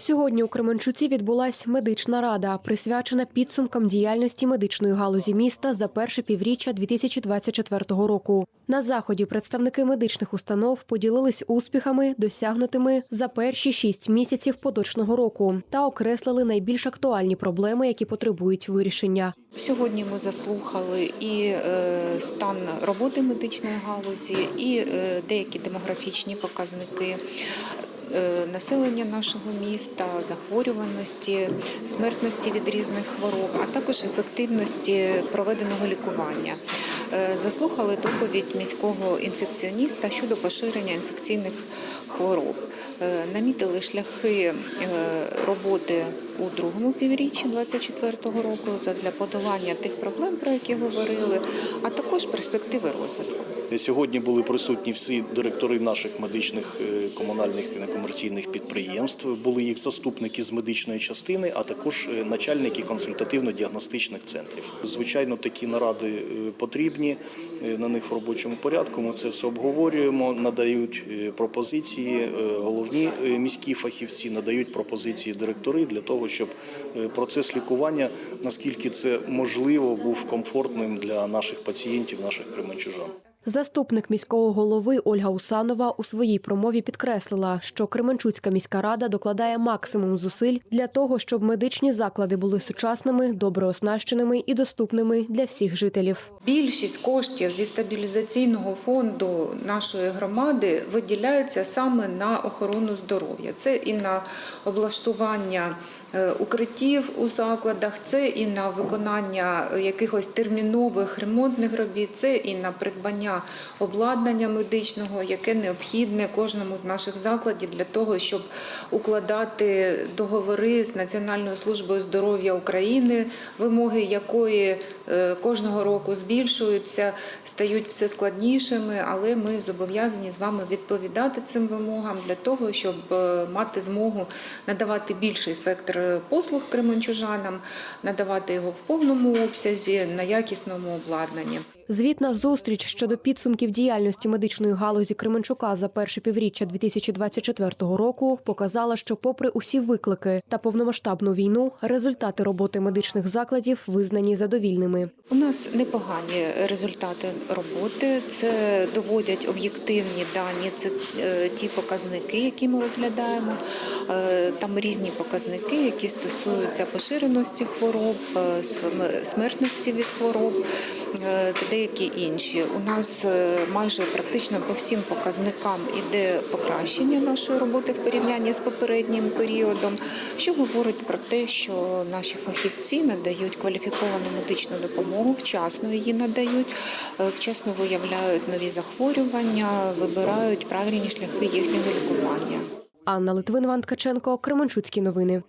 Сьогодні у Кременчуці відбулась медична рада, присвячена підсумкам діяльності медичної галузі міста за перше півріччя 2024 року. На заході представники медичних установ поділились успіхами, досягнутими за перші шість місяців поточного року, та окреслили найбільш актуальні проблеми, які потребують вирішення. Сьогодні ми заслухали і е, стан роботи медичної галузі, і е, деякі демографічні показники. Е, Населення нашого міста, захворюваності, смертності від різних хвороб, а також ефективності проведеного лікування. Е, Заслухали доповідь міського інфекціоніста щодо поширення інфекційних хвороб. Е, Намітили шляхи е, роботи у другому півріччі 2024 року для подолання тих проблем, про які говорили, а також перспективи розвитку. Сьогодні були присутні всі директори наших медичних комунальних і некомерційних підприємств. Були їх заступники з медичної частини, а також начальники консультативно-діагностичних центрів. Звичайно, такі наради е, потрібні е, на них в робочому порядку. Ми це все обговорюємо, надають е, пропозиції. е, Головні міські фахівці надають пропозиції директори для того, щоб процес лікування, наскільки це можливо, був комфортним для наших пацієнтів, наших кременчужан. Заступник міського голови Ольга Усанова у своїй промові підкреслила, що Кременчуцька міська рада докладає максимум зусиль для того, щоб медичні заклади були сучасними, добре оснащеними і доступними для всіх жителів. Більшість коштів зі стабілізаційного фонду нашої громади виділяються саме на охорону здоров'я. Це і на облаштування е, укриттів у закладах, це і на виконання якихось термінових ремонтних робіт, це і на придбання обладнання медичного, яке необхідне кожному з наших закладів для того, щоб укладати договори з Національною службою здоров'я України, вимоги якої е, кожного року збільшуються, стають все складнішими, але ми зобов'язані з вами відповідати цим вимогам для того, щоб е, мати змогу надавати більший спектр послуг кременчужанам, надавати його в повному обсязі на якісному обладнанні. Звітна зустріч щодо підсумків діяльності медичної галузі Кременчука за перше півріччя 2024 року показала, що, попри усі виклики та повномасштабну війну, результати роботи медичних закладів визнані задовільними. У нас непогані результати роботи. Це доводять об'єктивні дані. Це е, ті показники, які ми розглядаємо. Е, Там різні показники, які стосуються поширеності хвороб, е, смертності від хвороб е, та деякі інші. У нас е, майже практично по всім показникам іде покращення нашої роботи в порівнянні з попереднім періодом, що говорить про те, що наші фахівці надають кваліфіковану медичну допомогу, вчасно її надають, е, вчасно виявляють нові захворювання, вибирають правильні шляхи їхнього лікування. Анна Литвин, Іван Ткаченко, Кременчуцькі новини.